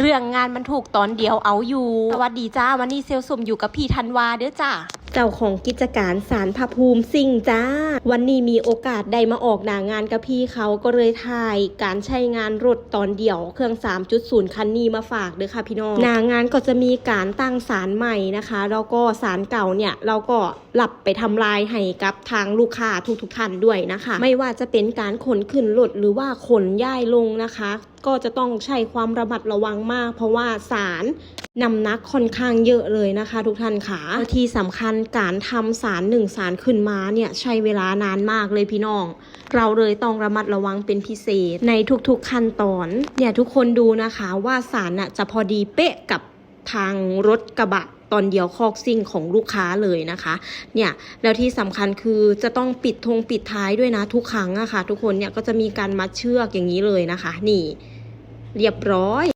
เรื่องงานมันถูกตอนเดียวเอาอยู่ สวัสดีจ้าวันนี้เซลสมอยู่กับพี่ธันวาเด้อจ้าเจ้าของกิจการสารพระภูมิสิ่งจ้า วันนี้มีโอกาสได้มาออกหนางานกับพี่เขาก็เลยถ่ายการใช้งานรถตอนเดียวเครื่อง 3.0 คันนี้มาฝากเด้อค่ะพี่น้องหนางานก็จะมีการตั้งสารใหม่นะคะแล้วก็สารเก่าเนี่ยเราก็หลับไปทำลายให้กับทางลูกค้าทุกๆท่านด้วยนะคะ ไม่ว่าจะเป็นการขนขึ้นรถหรือว่าขนย้ายลงนะคะก็จะต้องใช้ความระมัดระวังมาก เพราะว่าสารนำนักค่อนข้างเยอะเลยนะคะ ทุกท่านค่ะที่สำคัญการทำสารหนึ่งสารขึ้นมาเนี่ยใช้เวลานานมากเลยพี่น้อง เราเลยต้องระมัดระวังเป็นพิเศษในทุกๆขั้นตอนเนี่ยทุกคนดูนะคะว่าสารน่ะจะพอดีเป๊ะกับ ทางรถกระบะตอนเดียวคอกซิ่งของลูกค้าเลยนะคะ เนี่ยแล้วที่สำคัญคือจะต้องปิดธงปิดท้ายด้วยนะทุกครั้งอะค่ะ ทุกคนเนี่ยก็จะมีการมัดเชือกอย่างนี้เลยนะคะ นี่ เรียบร้อย